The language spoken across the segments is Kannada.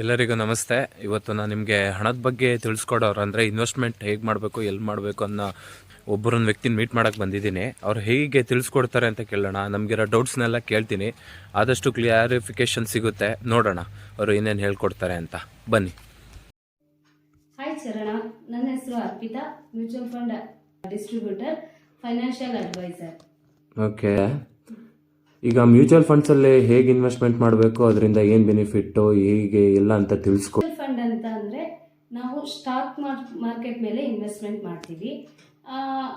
ಎಲ್ಲರಿಗೂ ನಮಸ್ತೆ. ಇವತ್ತು ನಾನು ನಿಮಗೆ ಹಣದ ಬಗ್ಗೆ ತಿಳಿಸ್ಕೊಡೋರು ಅಂದರೆ ಇನ್ವೆಸ್ಟ್ಮೆಂಟ್ ಹೇಗೆ ಮಾಡಬೇಕು ಎಲ್ಲಿ ಮಾಡಬೇಕು ಅನ್ನೋ ಒಬ್ಬರನ್ನ ವ್ಯಕ್ತಿನ ಮೀಟ್ ಮಾಡೋಕ್ಕೆ ಬಂದಿದ್ದೀನಿ. ಅವ್ರು ಹೇಗೆ ತಿಳಿಸ್ಕೊಡ್ತಾರೆ ಅಂತ ಕೇಳೋಣ. ನಮಗಿರೋ ಡೌಟ್ಸ್ನೆಲ್ಲ ಕೇಳ್ತೀನಿ. ಆದಷ್ಟು ಕ್ಲಿಯಾರಿಫಿಕೇಶನ್ ಸಿಗುತ್ತೆ. ನೋಡೋಣ ಅವರು ಏನೇನು ಹೇಳ್ಕೊಡ್ತಾರೆ ಅಂತ. ಬನ್ನಿ. ಹಾಯ್ ಚರಣ ನನ್ನ ಹೆಸರು Arpita mutual fund distributor financial advisor okay ಈಗ ಮ್ಯೂಚುವಲ್ ಫಂಡ್ಸ್ ಅಲ್ಲಿ ಹೇಗೆ ಇನ್ವೆಸ್ಟ್ಮೆಂಟ್ ಮಾಡಬೇಕು ಅದರಿಂದ ಏನು ಬೆನಿಫಿಟ್ ಹೇಗೆ ಎಲ್ಲ ಅಂತ ತಿಳಿಸ್ಕೊ ಫಂಡ್ ಅಂತ ಅಂದ್ರೆ ನಾವು ಸ್ಟಾಕ್ ಮಾರ್ಕೆಟ್ ಮೇಲೆ ಇನ್ವೆಸ್ಟ್ಮೆಂಟ್ ಮಾಡ್ತೀವಿ.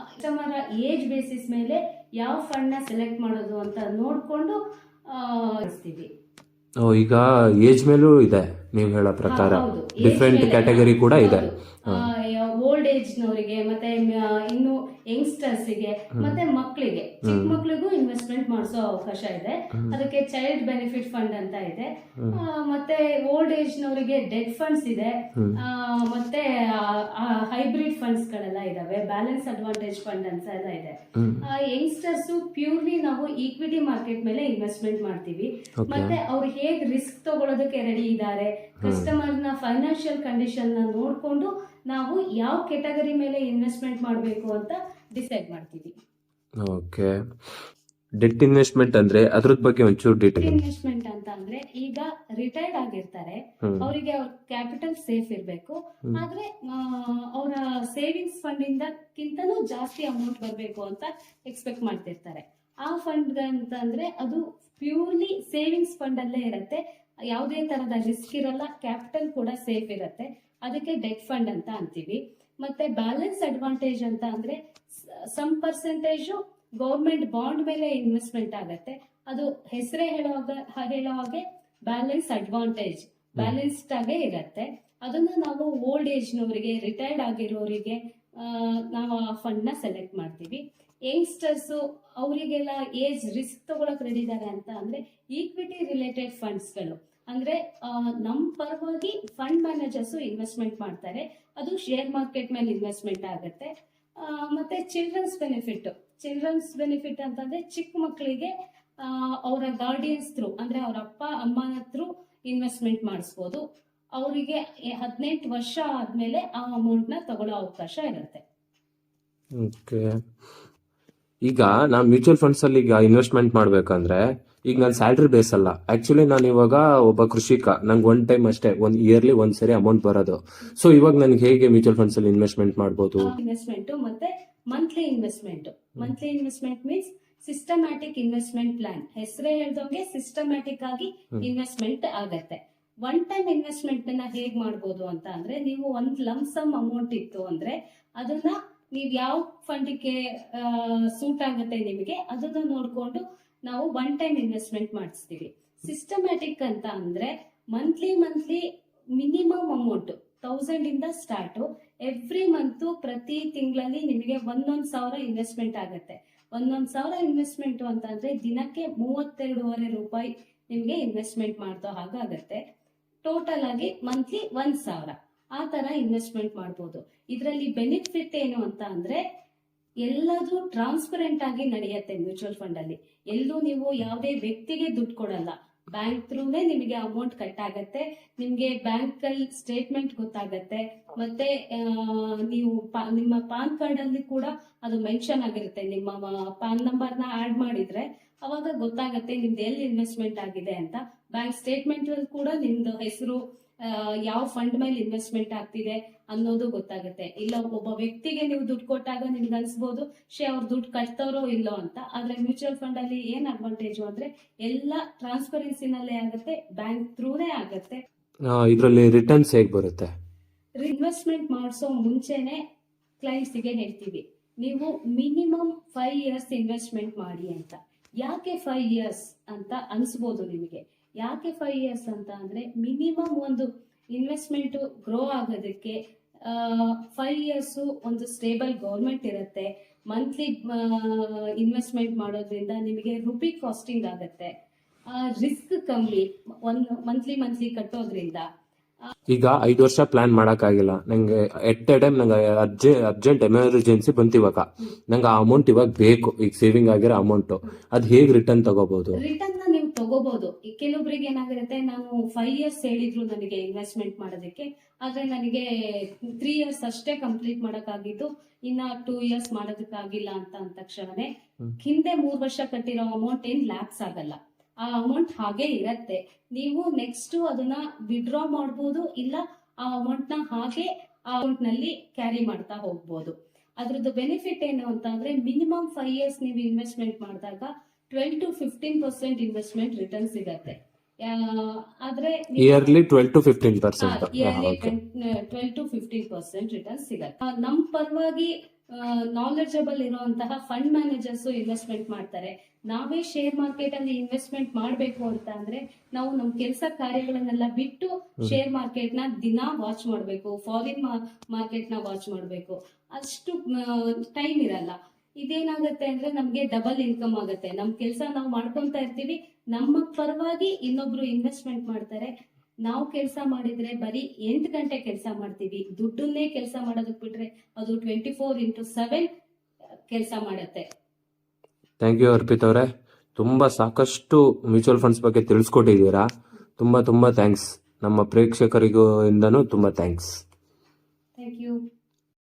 ಕಸ್ಟಮರ್ ಏಜ್ ಬೇಸಿಸ್ ಮೇಲೆ ಯಾವ ಫಂಡ್ನ ಸೆಲೆಕ್ಟ್ ಮಾಡೋದು ಅಂತ ನೋಡ್ಕೊಂಡು ಈಗ ಏಜ್ ಮೇಲೂ ಇದೆ ನೀವು ಹೇಳೋ ಪ್ರಕಾರ. ಹೌದು. ಡಿಫ್ರೆಂಟ್ ಕ್ಯಾಟಗರಿ ಕೂಡ ಇದೆ. ಓಲ್ಡ್ ಏಜ್ ನವರಿಗೆ ಮತ್ತೆ ಇನ್ನು ಯಂಗ್ಸ್ಟರ್ಸ್ಗೆ ಮತ್ತೆ ಮಕ್ಕಳಿಗೆ ಚಿಕ್ಕ ಮಕ್ಕಳಿಗೂ ಇನ್ವೆಸ್ಟ್ಮೆಂಟ್ ಮಾಡಿಸೋ ಅವಕಾಶ ಇದೆ. ಅದಕ್ಕೆ ಚೈಲ್ಡ್ ಬೆನಿಫಿಟ್ ಫಂಡ್ ಅಂತ ಇದೆ. ಮತ್ತೆ ಓಲ್ಡ್ ಏಜ್ ನವರಿಗೆ ಡೆಡ್ ಫಂಡ್ಸ್ ಇದೆ. ಮತ್ತೆ ಹೈಬ್ರಿಡ್ ಫಂಡ್ಸ್ ಗಳೆಲ್ಲ ಇದಾವೆ. ಬ್ಯಾಲೆನ್ಸ್ ಅಡ್ವಾಂಟೇಜ್ ಫಂಡ್ ಅಂತ ಎಲ್ಲ ಇದೆ. ಯಂಗ್ಸ್ಟರ್ಸ್ ಪ್ಯೂರ್ಲಿ ನಾವು ಈಕ್ವಿಟಿ ಮಾರ್ಕೆಟ್ ಮೇಲೆ ಇನ್ವೆಸ್ಟ್ಮೆಂಟ್ ಮಾಡ್ತೀವಿ. ಮತ್ತೆ ಅವ್ರು ಹೇಗ್ ರಿಸ್ಕ್ ತಗೊಳ್ಳೋದಕ್ಕೆ ರೆಡಿ ಇದ್ದಾರೆ? ಕಸ್ಟಮರ್ನ ಫೈನಾನ್ಷಿಯಲ್ ಕಂಡೀಷನ್ನ ನ ನೋಡ್ಕೊಂಡು ನಾವು ಯಾವ ಕೆಟಗರಿ ಮೇಲೆ ಇನ್ವೆಸ್ಟ್ಮೆಂಟ್ ಮಾಡಬೇಕು ಅಂತ ಡಿಸೈಡ್ ಮಾಡ್ತೀವಿ. ಓಕೆ ಡೆಟ್ ಇನ್ವೆಸ್ಟ್ಮೆಂಟ್ ಅಂದ್ರೆ ಅದ್ರ ಬಗ್ಗೆ ಒಂಚೂರು ಡೀಟೇಲ್ ಇನ್ವೆಸ್ಟ್ಮೆಂಟ್ ಅಂತ ಅಂದ್ರೆ ಈಗ ರಿಟೈರ್ಡ್ ಆಗಿರ್ತಾರೆ. ಅವರಿಗೆ ಅವ್ರ ಕ್ಯಾಪಿಟಲ್ ಸೇಫ್ ಇರಬೇಕು. ಆದ್ರೆ ಅವರ ಸೇವಿಂಗ್ಸ್ ಫಂಡ್ ಇಂದಕ್ಕಿಂತನೂ ಜಾಸ್ತಿ ಅಮೌಂಟ್ ಬರಬೇಕು ಅಂತ ಎಕ್ಸ್ಪೆಕ್ಟ್ ಮಾಡ್ತಿರ್ತಾರೆ. ಆ ಫಂಡ್ ಅಂತಂದ್ರೆ ಅದು ಪ್ಯೂರ್ಲಿ ಸೇವಿಂಗ್ಸ್ ಫಂಡ್ ಅಲ್ಲೇ ಇರುತ್ತೆ. ಯಾವುದೇ ತರಹದ ರಿಸ್ಕ್ ಇರಲ್ಲ ಕ್ಯಾಪಿಟಲ್ ಕೂಡ ಸೇಫ್ ಇರುತ್ತೆ. ಅದಕ್ಕೆ ಡೆಟ್ ಫಂಡ್ ಅಂತ ಅಂತೀವಿ. ಮತ್ತೆ ಬ್ಯಾಲೆನ್ಸ್ ಅಡ್ವಾಂಟೇಜ್ ಅಂತ ಅಂದ್ರೆ ಸಮ್ ಪರ್ಸೆಂಟೇಜು ಗೌರ್ಮೆಂಟ್ ಬಾಂಡ್ ಮೇಲೆ ಇನ್ವೆಸ್ಟ್ಮೆಂಟ್ ಆಗತ್ತೆ. ಅದು ಹೆಸರೇ ಹೇಳುವಾಗ ಹೇಳೋ ಹಾಗೆ ಬ್ಯಾಲೆನ್ಸ್ ಅಡ್ವಾಂಟೇಜ್ ಬ್ಯಾಲೆನ್ಸ್ಡ್ ಆಗೇ ಇರತ್ತೆ. ಅದನ್ನ ನಾವು ಓಲ್ಡ್ ಏಜ್ನವರಿಗೆ ರಿಟೈರ್ಡ್ ಆಗಿರೋರಿಗೆ ನಾವು ಆ ಫಂಡ್ನ ಸೆಲೆಕ್ಟ್ ಮಾಡ್ತೀವಿ. ಯಂಗ್ಸ್ಟರ್ಸ್ ಅವರಿಗೆಲ್ಲ ಏಜ್ ರಿಸ್ಕ್ ತಗೊಳಕ್ ರೆಡಿ ಇದ್ದಾರೆ ಅಂತ ಅಂದ್ರೆ ಈಕ್ವಿಟಿ ರಿಲೇಟೆಡ್ ಫಂಡ್ಸ್ಗಳು ಅಂದ್ರೆ ನಮ್ಮ ನಮ್ ಪರವಾಗಿ ಫಂಡ್ ಮ್ಯಾನೇಜರ್ಸ್ ಇನ್ವೆಸ್ಟ್ಮೆಂಟ್ ಮಾಡ್ತಾರೆ. ಅದು ಶೇರ್ ಮಾರ್ಕೆಟ್ ಮೇಲೆ ಇನ್ವೆಸ್ಟ್ಮೆಂಟ್ ಆಗುತ್ತೆ. ಮತ್ತೆ ಚಿಲ್ಡ್ರನ್ಸ್ ಬೆನಿಫಿಟ್ ಚಿಲ್ಡ್ರನ್ಸ್ ಬೆನಿಫಿಟ್ ಅಂತಂದ್ರೆ ಚಿಕ್ಕ ಮಕ್ಕಳಿಗೆ ಅವರ ಗಾರ್ಡಿಯನ್ಸ್ ಥ್ರೂ ಅಂದ್ರೆ ಅವ್ರ ಅಪ್ಪ ಅಮ್ಮನ ಥ್ರೂ ಇನ್ವೆಸ್ಟ್ಮೆಂಟ್ ಮಾಡಿಸ್ಬೋದು. ಅವರಿಗೆ ಹದಿನೆಂಟು ವರ್ಷ ಆದ್ಮೇಲೆ ಆ ಅಮೌಂಟ್ನ ತಗೊಳ್ಳೋ ಅವಕಾಶ ಇರುತ್ತೆ. ಈಗ ನಾನು ಮ್ಯೂಚುವಲ್ ಫಂಡ್ಸ್ ಅಲ್ಲಿ ಈಗ ಇನ್ವೆಸ್ಟ್ಮೆಂಟ್ ಮಾಡ್ಬೇಕಂದ್ರೆ ಈಗ ನಾನು ಸ್ಯಾಲ್ರಿ ಬೇಸ್ ಅಲ್ಲ. ಆಕ್ಚುಲಿ ನಾನು ಇವಾಗ ಒಬ್ಬ ಕೃಷಿಕ. ನಂಗೆ ಒನ್ ಟೈಮ್ ಅಷ್ಟೇ ಒಂದ್ ಇಯರ್ಲಿ ಒಂದ್ ಸರಿ ಅಮೌಂಟ್ ಬರೋದು. ಸೊ ಇವಾಗ ನನಗೆ ಹೇಗೆ ಮ್ಯೂಚುವಲ್ ಫಂಡ್ಸ್ ಅಲ್ಲಿ ಇನ್ವೆಸ್ಟ್ಮೆಂಟ್ ಮಾಡ್ಬೋದು? ಇನ್ವೆಸ್ಟ್ಮೆಂಟ್ ಮತ್ತೆ monthly investment monthly investment means systematic investment plan ಹೆಸರೇ ಹೇಳ್ದಂಗೆ ಸಿಸ್ಟಮ್ಯಾಟಿಕ್ ಆಗಿ ಇನ್ವೆಸ್ಟ್ಮೆಂಟ್ ಆಗತ್ತೆ. ಒನ್ ಟೈಮ್ ಇನ್ವೆಸ್ಟ್ಮೆಂಟ್ನ ಹೇಗ್ ಮಾಡ್ಬೋದು ಅಂತ ಅಂದ್ರೆ ನೀವು ಒಂದ್ ಲಮ್ಸಮ್ ಅಮೌಂಟ್ ಇತ್ತು ಅಂದ್ರೆ ಅದನ್ನ ನೀವ್ ಯಾವ ಫಂಡಿಗೆ ಸೂಟ್ ಆಗುತ್ತೆ ನಿಮಗೆ, ಅದನ್ನ ನೋಡಿಕೊಂಡು ನಾವು ಒನ್ ಟೈಮ್ ಇನ್ವೆಸ್ಟ್ಮೆಂಟ್ ಮಾಡಿಸ್ತೀವಿ. ಸಿಸ್ಟಮ್ಯಾಟಿಕ್ ಅಂತ ಅಂದ್ರೆ monthly monthly minimum amount thousand ಇಂದ ಸ್ಟಾರ್ಟ್ ಎವ್ರಿ ಮಂತ್ ಪ್ರತಿ ತಿಂಗಳಲ್ಲಿ ನಿಮಗೆ ಒಂದೊಂದ್ ಸಾವಿರ ಇನ್ವೆಸ್ಟ್ಮೆಂಟ್ ಆಗುತ್ತೆ. ಒಂದೊಂದ್ ಸಾವಿರ ಇನ್ವೆಸ್ಟ್ಮೆಂಟ್ ಅಂತ ಅಂದ್ರೆ ದಿನಕ್ಕೆ ಮೂವತ್ತೆರಡೂವರೆ ರೂಪಾಯಿ ನಿಮಗೆ ಇನ್ವೆಸ್ಟ್ಮೆಂಟ್ ಮಾಡ್ತಾ ಹಾಗಾಗತ್ತೆ. ಟೋಟಲ್ ಆಗಿ ಮಂತ್ಲಿ ಒಂದ್ ಸಾವಿರ. ಆ ತರ ಇನ್ವೆಸ್ಟ್ಮೆಂಟ್ ಮಾಡ್ಬೋದು. ಇದರಲ್ಲಿ ಬೆನಿಫಿಟ್ ಏನು ಅಂತ ಅಂದ್ರೆ ಎಲ್ಲದೂ ಟ್ರಾನ್ಸ್ಪರೆಂಟ್ ಆಗಿ ನಡೆಯುತ್ತೆ ಮ್ಯೂಚುವಲ್ ಫಂಡ್ ಅಲ್ಲಿ. ಎಲ್ಲೂ ನೀವು ಯಾವುದೇ ವ್ಯಕ್ತಿಗೆ ದುಡ್ಡು ಕೊಡಲ್ಲ. ಬ್ಯಾಂಕ್ ಥ್ರೂನೇ ನಿಮಗೆ ಅಮೌಂಟ್ ಕಟ್ ಆಗತ್ತೆ. ನಿಮ್ಗೆ ಬ್ಯಾಂಕ್ ಅಲ್ಲಿ ಸ್ಟೇಟ್ಮೆಂಟ್ ಗೊತ್ತಾಗತ್ತೆ. ಮತ್ತೆ ನೀವು ನಿಮ್ಮ ಪಾನ್ ಕಾರ್ಡ್ ಅಲ್ಲಿ ಕೂಡ ಅದು ಮೆನ್ಷನ್ ಆಗಿರುತ್ತೆ. ನಿಮ್ಮ ಪಾನ್ ನಂಬರ್ನ ಆಡ್ ಮಾಡಿದ್ರೆ ಅವಾಗ ಗೊತ್ತಾಗತ್ತೆ ನಿಮ್ದು ಎಲ್ಲಿ ಇನ್ವೆಸ್ಟ್ಮೆಂಟ್ ಆಗಿದೆ ಅಂತ. ಬ್ಯಾಂಕ್ ಸ್ಟೇಟ್ಮೆಂಟ್ ಅಲ್ಲಿ ಕೂಡ ನಿಮ್ದು ಹೆಸರು ಯಾವ ಫಂಡ್ ಮೇಲೆ ಇನ್ವೆಸ್ಟ್ಮೆಂಟ್ ಆಗ್ತಿದೆ ಅನ್ನೋದು ಗೊತ್ತಾಗುತ್ತೆ. ಇಲ್ಲ ಒಬ್ಬ ವ್ಯಕ್ತಿಗೆ ನೀವು ದುಡ್ಡು ಕೊಟ್ಟಾಗ ನಿಮ್ಗೆ ಅನ್ಸ್ಬೋದು ಶೇ ಅವ್ರು ದುಡ್ಡು ಕಟ್ತಾರೋ ಇಲ್ಲೋ ಅಂತ. ಆದ್ರೆ ಮ್ಯೂಚುವಲ್ ಫಂಡ್ ಅಲ್ಲಿ ಏನ್ ಅಡ್ವಾಂಟೇಜ್ ಅಂದ್ರೆ ಎಲ್ಲ ಟ್ರಾನ್ಸ್ಪರೆನ್ಸಿನಲ್ಲೇ ಆಗುತ್ತೆ ಬ್ಯಾಂಕ್ ಥ್ರೂನೇ ಆಗುತ್ತೆ. ಇದರಲ್ಲಿ ರಿಟರ್ನ್ಸ್ ಹೇಗೆ ಬರುತ್ತೆ? ಇನ್ವೆಸ್ಟ್ಮೆಂಟ್ ಮಾಡಿಸೋ ಮುಂಚೆನೆ ಕ್ಲೈಂಟ್ಸಿಗೆ ಹೇಳ್ತೀವಿ ನೀವು ಮಿನಿಮಮ್ ಫೈವ್ ಇಯರ್ಸ್ ಇನ್ವೆಸ್ಟ್ಮೆಂಟ್ ಮಾಡಿ ಅಂತ. ಯಾಕೆ ಫೈವ್ ಇಯರ್ಸ್ ಅಂತ ಅನ್ಸ್ಬೋದು ನಿಮಗೆ? ಯಾಕೆ ಫೈವ್ ಇಯರ್ಸ್ ಅಂತ ಅಂದ್ರೆ ಮಿನಿಮಮ್ ಒಂದು ಇನ್ವೆಸ್ಟ್ಮೆಂಟ್ ಗ್ರೋ ಆಗೋದಕ್ಕೆ ಫೈವ್ ಇಯರ್ಸ್ ಒಂದು ಸ್ಟೇಬಲ್ ಗೌರ್ಮೆಂಟ್ ಇರುತ್ತೆ. ಮಂತ್ಲಿ ಇನ್ವೆಸ್ಟ್ಮೆಂಟ್ ಮಾಡೋದ್ರಿಂದ ನಿಮಗೆ ರುಪಿ ಕಾಸ್ಟಿಂಗ್ ಆಗುತ್ತೆ. ರಿಸ್ಕ್ ಕಮ್ಮಿ ಒಂದು ಮಂತ್ಲಿ ಮಂತ್ಲಿ ಕಟ್ಟೋದ್ರಿಂದ. ಈಗ ಐದು ವರ್ಷ ಪ್ಲಾನ್ ಮಾಡೋಕ್ಕಾಗಿಲ್ಲ. ನಂಗೆ ಎಟ್ ಎ ಟೈಮ್ ನಂಗೆ ಅರ್ಜೆ ಅರ್ಜೆಂಟ್ ಎಮರ್ಜೆನ್ಸಿ ಬಂತು ಇವಾಗ. ನಂಗೆ ಆ ಅಮೌಂಟ್ ಇವಾಗ ಬೇಕು. ಈಗ ಸೇವಿಂಗ್ ಆಗಿರೋ ಅಮೌಂಟ್ ಅದ್ ಹೇಗ್ ರಿಟರ್ನ್ ತಗೋಬಹುದು ರಿಟರ್ನ್ ತಗೋಬಹುದು. ಕೆಲವೊಬ್ರಿಗೆ ಏನಾಗಿರುತ್ತೆ ನಾನು ಫೈವ್ ಇಯರ್ಸ್ ಹೇಳಿದ್ರು ನನಗೆ ಇನ್ವೆಸ್ಟ್ಮೆಂಟ್ ಮಾಡೋದಕ್ಕೆ ಆದ್ರೆ ನನಗೆ ತ್ರೀ ಇಯರ್ಸ್ ಅಷ್ಟೇ ಕಂಪ್ಲೀಟ್ ಮಾಡಕ್ಕಾಗಿದ್ದು ಇನ್ನ ಟೂ ಇಯರ್ಸ್ ಮಾಡೋದಕ್ಕಾಗಿಲ್ಲ ಅಂತ ಅಂದ ತಕ್ಷಣನೇ ಹಿಂದೆ ಮೂರ್ ವರ್ಷ ಕಟ್ಟಿರೋ ಅಮೌಂಟ್ ಏನ್ ಲ್ಯಾಕ್ಸ್ ಆಗಲ್ಲ. ಆ ಅಮೌಂಟ್ ಹಾಗೆ ಇರತ್ತೆ. ನೀವು ನೆಕ್ಸ್ಟ್ ಅದನ್ನ ವಿಡ್ರಾ ಮಾಡ್ಬೋದು ಇಲ್ಲ ಆ ಅಮೌಂಟ್ನ ಹಾಗೆ ಆ ಅಮೌಂಟ್ನಲ್ಲಿ ಕ್ಯಾರಿ ಮಾಡ್ತಾ ಹೋಗ್ಬೋದು. ಅದ್ರದ್ದು ಬೆನಿಫಿಟ್ ಏನು ಅಂತ ಅಂದ್ರೆ ಮಿನಿಮಮ್ ಫೈವ್ ಇಯರ್ಸ್ ನೀವು ಇನ್ವೆಸ್ಟ್ಮೆಂಟ್ ಮಾಡಿದಾಗ twelve to fifteen percent investment return ಸಿಗತ್ತೆ ಆದ್ರೆ yearly twelve to fifteen percent yearly twelve to fifteen percent return ಸಿಗತ್ತೆ. ನಮ್ ಪರವಾಗಿ ನಾಲೆಜಬಲ್ ಇರುವಂತಹ ಫಂಡ್ ಮ್ಯಾನೇಜರ್ಸ್ ಇನ್ವೆಸ್ಟ್ಮೆಂಟ್ ಮಾಡ್ತಾರೆ. ನಾವೇ ಶೇರ್ ಮಾರ್ಕೆಟ್ ಅಲ್ಲಿ ಇನ್ವೆಸ್ಟ್ಮೆಂಟ್ ಮಾಡಬೇಕು ಅಂತ ಅಂದ್ರೆ ನಾವು ನಮ್ ಕೆಲಸ ಕಾರ್ಯಗಳನ್ನೆಲ್ಲ ಬಿಟ್ಟು ಶೇರ್ ಮಾರ್ಕೆಟ್ನ ದಿನ ವಾಚ್ ಮಾಡ್ಬೇಕು ಫಾರಿನ್ ಮಾರ್ಕೆಟ್ನ ವಾಚ್ ಮಾಡ್ಬೇಕು. ಅಷ್ಟು ಟೈಮ್ ಇರಲ್ಲ. ಇದೇನಾಗತ್ತೆ ಅಂದ್ರೆ ನಮ್ಗೆ ಡಬಲ್ ಇನ್ಕಮ್ ಆಗುತ್ತೆ. ನಮ್ ಕೆಲಸ ನಾವು ಮಾಡ್ಕೊಂತ ಇರ್ತೀವಿ. ನಮ್ಮ ಪರವಾಗಿ ಇನ್ನೊಬ್ರು ಇನ್ವೆಸ್ಟ್ಮೆಂಟ್ ಮಾಡ್ತಾರೆ. ನಾವು ಕೆಲಸ ಮಾಡಿದ್ರೆ ಬರೀ ಎಂಟು ಗಂಟೆ ಕೆಲಸ ಮಾಡ್ತೀವಿ. ದುಡ್ಡನ್ನೇ ಕೆಲಸ ಮಾಡೋದಕ್ ಬಿಟ್ರೆ ಅದು ಟ್ವೆಂಟಿ ಫೋರ್ ಇಂಟು ಸೆವೆನ್ ಕೆಲಸ ಮಾಡತ್ತೆ. ಥ್ಯಾಂಕ್ ಯು ಅರ್ಪಿತ್ ಅವರೇ. ತುಂಬ ಸಾಕಷ್ಟು ಮ್ಯೂಚುವಲ್ ಫಂಡ್ಸ್ ಬಗ್ಗೆ ತಿಳಿಸ್ಕೊಟ್ಟಿದ್ದೀರಾ. ತುಂಬ ತುಂಬ ಥ್ಯಾಂಕ್ಸ್ ನಮ್ಮ ಪ್ರೇಕ್ಷಕರಿಗೂ ಇಂದನೂ ತುಂಬ ಥ್ಯಾಂಕ್ಸ್